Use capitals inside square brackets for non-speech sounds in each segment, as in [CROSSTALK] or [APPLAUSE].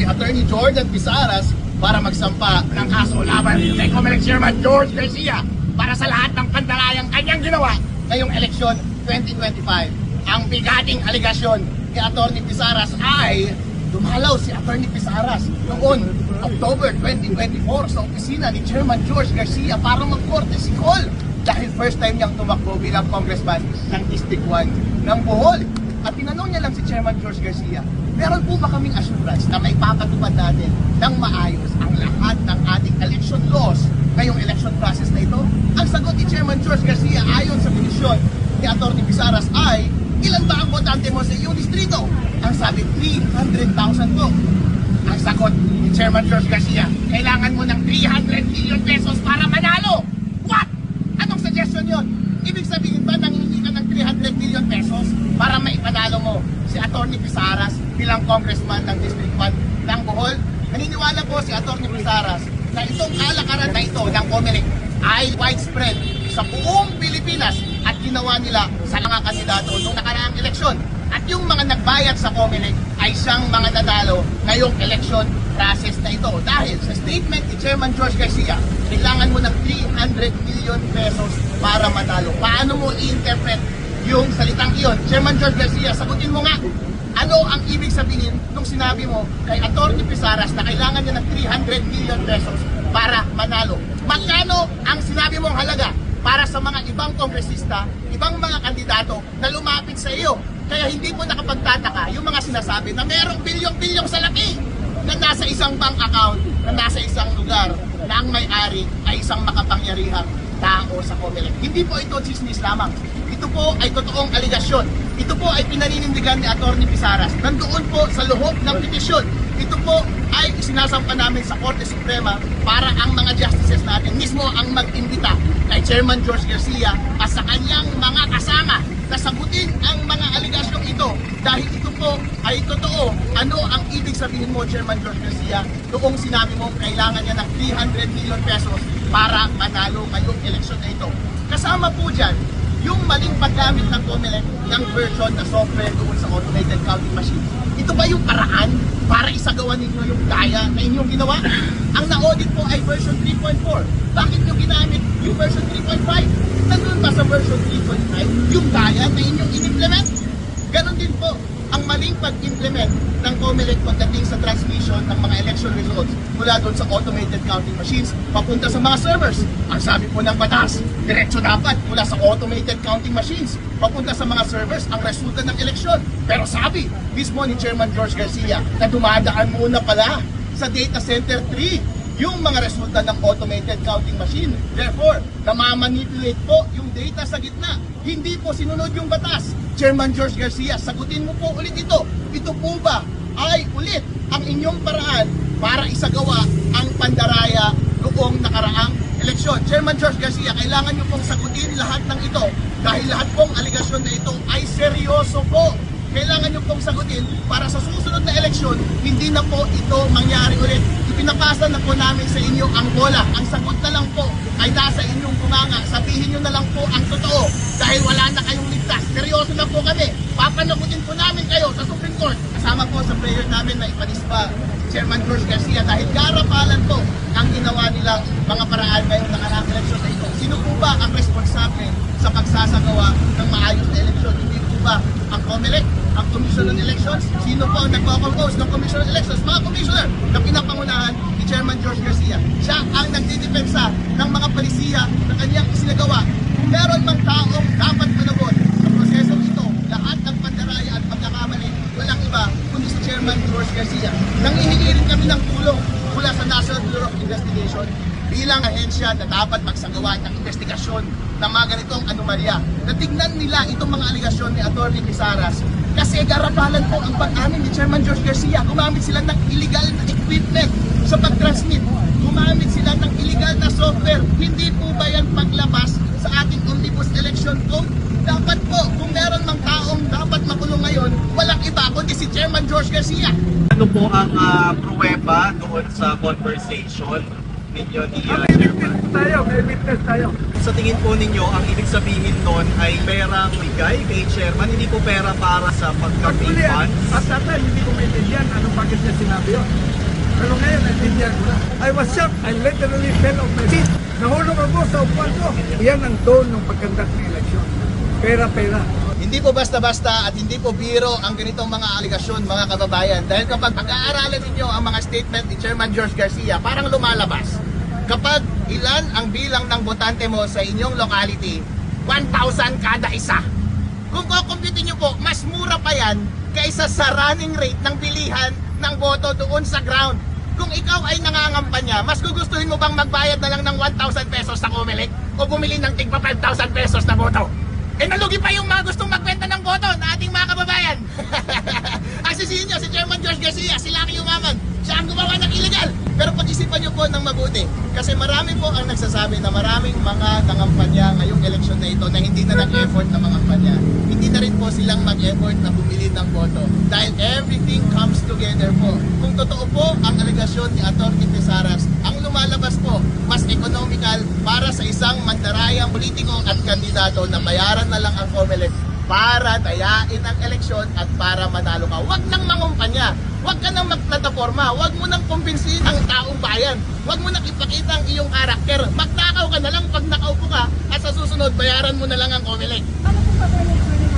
si Attorney Jordan Pisaras para magsampa ng kaso laban kay Comelec Chairman George Garcia para sa lahat ng pandalayang kanyang ginawa ngayong eleksyon 2025. Ang bigating aligasyon ni Attorney Pisaras ay dumalaw si Attorney Pisaras noon October 2024 sa opisina ni Chairman George Garcia para magkorte si Col dahil first time niyang tumakbo bilang congressman ng District 1 ng Bohol. At tinanong niya lang si Chairman George Garcia, meron po ba kaming assurance na may papatupad natin ng maayos ang lahat ng ating election laws ngayong election process na ito? Ang sagot ni Chairman George Garcia ayon sa petisyon ni Atty. Pisaras ay, ilan ba ang botante mo sa iyong distrito? Ang sabi, 300,000 po. Ang sagot ni Chairman George Garcia, kailangan mo ng 300 million pesos para manalo. What? Anong suggestion yon? Ibig sabihin ba nangingi ka ng 300 million pesos para si Atty. Pisaras bilang congressman ng District 1 ng Bohol? Naniniwala po si Atty. Pisaras na itong kalakaran na ito ng Comelec ay widespread sa buong Pilipinas at ginawa nila sa mga kandidato noong nakaraang eleksyon. At yung mga nagbayad sa Comelec ay siyang mga nanalo ngayong election process na ito. Dahil sa statement ni Chairman George Garcia, kailangan mo ng 300 million pesos para matalo. Paano mo i-interpret yung salitang iyon? Chairman George Garcia, sagutin mo nga, ano ang ibig sabihin nung sinabi mo kay Atty. Pisaras na kailangan niya ng 300 million pesos para manalo? Magkano ang sinabi mong halaga para sa mga ibang kongresista, ibang mga kandidato na lumapit sa iyo? Kaya hindi mo nakapagtataka yung mga sinasabi na merong bilyong-bilyong salapi na nasa isang bank account, na nasa isang lugar, na ang may-ari ay isang makapangyarihang tao sa Comelec. Hindi po ito chismis lamang. Ito po ay totoong aligasyon. Ito po ay pinaninindigan ni Atty. Pisaras. Nandoon po sa loob ng petisyon. Ito po ay sinasampa namin sa Korte Suprema para ang mga justices natin mismo ang mag-imbita kay Chairman George Garcia at sa kanyang mga kasama na sagutin ang mga aligasyong ito dahil ito po ay totoo. Ano ang ibig sabihin mo, Chairman George Garcia, noong sinabi mo kailangan niya ng 300 million pesos para manalo ngayong eleksyon na ito. Kasama po dyan, yung maling paggamit ng Comelec ng version na software doon sa automated counting machine. Ito ba yung paraan para isagawa ninyo yung gaya na inyong ginawa? Ang na-audit po ay version 3.4. Bakit nyo ginamit yung version 3.5? Nandun ba sa version 3.5 yung gaya na inyong in-implement? Ganon din po maling pag-implement ng COMELEC pagdating sa transmission ng mga election results mula doon sa automated counting machines papunta sa mga servers. Ang sabi po ng batas, diretso dapat mula sa automated counting machines papunta sa mga servers ang resulta ng eleksyon. Pero sabi mismo ni Chairman George Garcia na dumadaan muna pala sa data center 3 yung mga resulta ng automated counting machine. Therefore, namamanipulate po yung data sa gitna. Hindi po sinunod yung batas. Chairman George Garcia, sagutin mo po ulit ito. Ito po ba ay ulit ang inyong paraan para isagawa ang pandaraya noong nakaraang eleksyon? Chairman George Garcia, kailangan nyo pong sagutin lahat ng ito dahil lahat pong aligasyon na ito ay seryoso po kailangan nyo pong sagutin para sa susunod na eleksyon, hindi na po ito mangyari ulit. Ipinapasa na po namin sa inyo ang bola. Ang sagot na lang po ay nasa inyong bunganga. Sabihin nyo na lang po ang totoo dahil wala na kayong ligtas. Seryoso na po kami. Papanagutin po namin kayo sa Supreme Court. Kasama po sa prayer namin na ipanis pa Chairman George Garcia dahil garapalan po ang ginawa nilang mga paraan ngayong nakaraang eleksyon na ito. Sino po ba ang responsable sa pagsasagawa ng maayos na eleksyon? Hindi po ba ang COMELEC, ang Commission on Elections? Sino po ang nagpo-compose ng Commission on Elections? Mga commissioner na pinapangunahan ni Chairman George Garcia. Siya ang nagdidepensa ng mga palisiya na kanyang isinagawa. Meron mang taong dapat managot lahat ng pandaraya at pagkakamali, walang iba kundi si Chairman George Garcia. Nangihingi rin kami ng tulong mula sa National Bureau of Investigation bilang ahensya na dapat magsagawa ng investigasyon ng mga ganitong anomalya. Natignan nila itong mga aligasyon ni Atty. Pisaras kasi garapalan po ang pag-amin ni Chairman George Garcia. Gumamit sila ng illegal na equipment sa pag-transmit. Gumamit sila ng illegal na software. Hindi po ba yan paglabas sa ating Omnibus Election Code? Dapat po, kung meron mang taong dapat makulong ngayon, walang iba kundi si Chairman George Garcia. Ano po ang uh, pruweba doon sa conversation ninyo ni Ah, uh, may Chairman. tayo, may witness tayo. Sa tingin po ninyo, ang ibig sabihin nun ay perang bigay kay Chairman, hindi po pera para sa pag-campaign Actually, fund. at that time, hindi ko maintindihan ano bakit niya sinabi yun. Pero ngayon, naintindihan ko na. I was shocked. I literally fell off my seat. Nahulog ako sa upuan ko. Yan ang tone ng pagkandak ng eleksyon. Pera-pera. Hindi po basta-basta at hindi po biro ang ganitong mga aligasyon mga kababayan. Dahil kapag pag-aaralan ninyo ang mga statement ni Chairman George Garcia, parang lumalabas. Kapag ilan ang bilang ng botante mo sa inyong locality, 1,000 kada isa. Kung kukumpitin nyo po, mas mura pa yan kaysa sa running rate ng bilihan ng boto doon sa ground. Kung ikaw ay nangangampanya, mas gugustuhin mo bang magbayad na lang ng 1,000 pesos sa Comelec o bumili ng tigpa 5,000 pesos na boto? Eh nalugi pa yung mga gustong magbenta ng boto na ating mga kababayan. [LAUGHS] ang sisihin nyo, si Chairman George Garcia, sila ang yumaman. Siya ang gumawa ng illegal. Pero pag-isipan nyo po ng mabuti. Kasi marami po ang nagsasabi na maraming mga nangampanya ngayong eleksyon na ito na hindi na nag-effort na mangampanya. Hindi na rin po silang mag-effort na bumili ng boto. Dahil everything comes together po. Kung totoo po ang alegasyon ni Atty. Tesaras, ang lumalabas po, mas economical para sa isang mandarayang politiko at kandidato na bayaran na lang ang COMELEC para dayain ang eleksyon at para manalo ka. Huwag nang mangumpanya. Huwag ka nang magplataforma. Huwag mo nang kumbinsin ang taong bayan. Huwag mo nang ipakita ang iyong karakter. Magnakaw ka na lang pag nakaupo ka at sa susunod bayaran mo na lang ang COMELEC.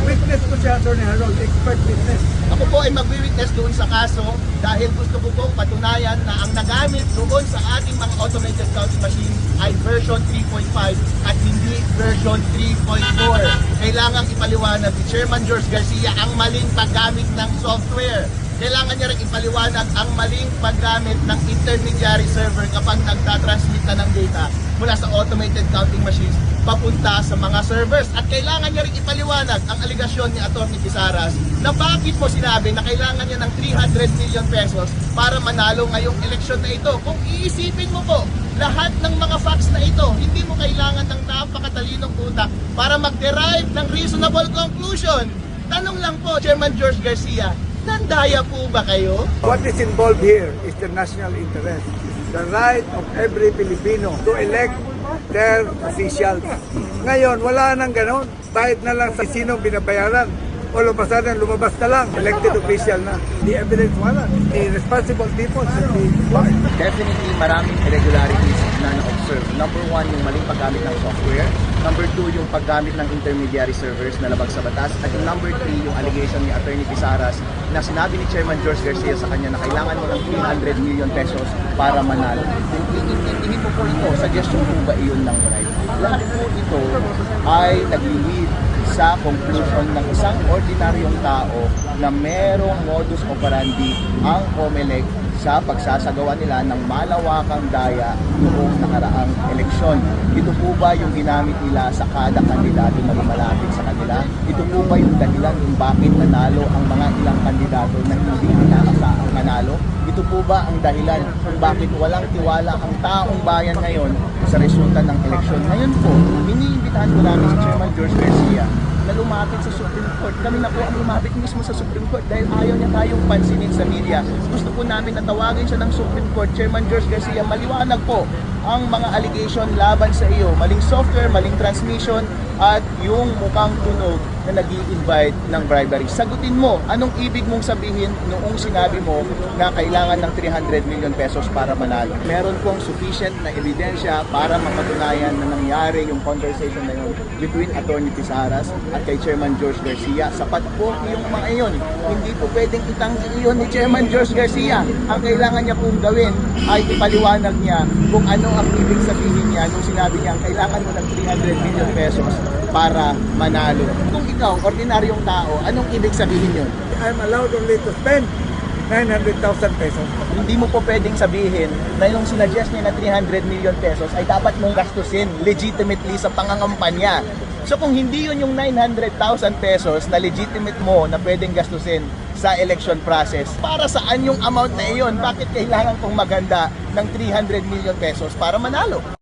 Witness ko si Atty. Harold, expert witness. Ako po ay magwi-witness doon sa kaso dahil gusto ko pong patunayan na ang nagamit doon sa ating mga automated counting machine ay version 3.5 at hindi version 3.4. Kailangang ipaliwanag ni Chairman George Garcia ang maling paggamit ng software. Kailangan niya rin ipaliwanag ang maling paggamit ng intermediary server kapag nagtatransmit na ng data mula sa automated counting machines papunta sa mga servers. At kailangan niya rin ipaliwanag ang aligasyon ni Atty. Pisaras na bakit mo sinabi na kailangan niya ng 300 million pesos para manalo ngayong eleksyon na ito. Kung iisipin mo po, lahat ng mga facts na ito, hindi mo kailangan ng napakatalinong utak para mag-derive ng reasonable conclusion. Tanong lang po, Chairman George Garcia, nandaya po ba kayo? What is involved here is the national interest. The right of every Filipino to elect their officials. Ngayon, wala nang ganon. Kahit na lang sa sino binabayaran. All of a sudden, lumabas na lang. Elected official na. The evidence wala. The responsible people should be. Definitely maraming irregularities na na-observe. Number one, yung maling paggamit ng software. Number two, yung paggamit ng intermediary servers na labag sa batas. At yung number three, yung allegation ni Attorney Pisaras na sinabi ni Chairman George Garcia sa kanya na kailangan mo ng 300 million pesos para manalo. Iintindihin mo po ito, suggestion po ba iyon ng right? Lahat po ito ay nag-lead sa conclusion ng isang ordinaryong tao na merong modus operandi ang COMELEC sa pagsasagawa nila ng malawakang daya noong nakaraang eleksyon. Ito po ba yung ginamit nila sa kada kandidato na lumalapit sa kanila? Ito po ba yung dahilan kung bakit nanalo ang mga ilang kandidato na hindi inaasaang manalo? Ito po ba ang dahilan kung bakit walang tiwala ang taong bayan ngayon sa resulta ng eleksyon? Ngayon po, iniimbitahan ko namin si Chairman George Garcia na lumapit sa Supreme Court. Kami na po ang lumapit mismo sa Supreme Court dahil ayaw niya tayong pansinin sa media. Gusto po namin na tawagin siya ng Supreme Court. Chairman George Garcia, maliwanag po ang mga allegation laban sa iyo. Maling software, maling transmission, at yung mukhang tunog na nag invite ng bribery. Sagutin mo, anong ibig mong sabihin noong sinabi mo na kailangan ng 300 million pesos para manalo? Meron pong sufficient na ebidensya para mapatunayan na nangyari yung conversation na yun between Attorney Pisaras at kay Chairman George Garcia. Sapat po yung mga iyon. Hindi po pwedeng itanggi iyon ni Chairman George Garcia. Ang kailangan niya pong gawin ay ipaliwanag niya kung ano ang ibig sabihin niya nung sinabi niya kailangan mo ng 300 million pesos para manalo. Kung ikaw, ordinaryong tao, anong ibig sabihin yun? I'm allowed only to spend 900,000 pesos. Hindi mo po pwedeng sabihin na yung sinadjust niya na 300 million pesos ay dapat mong gastusin legitimately sa pangangampanya. So kung hindi yun yung 900,000 pesos na legitimate mo na pwedeng gastusin sa election process, para saan yung amount na iyon? Bakit kailangan kong maganda ng 300 million pesos para manalo?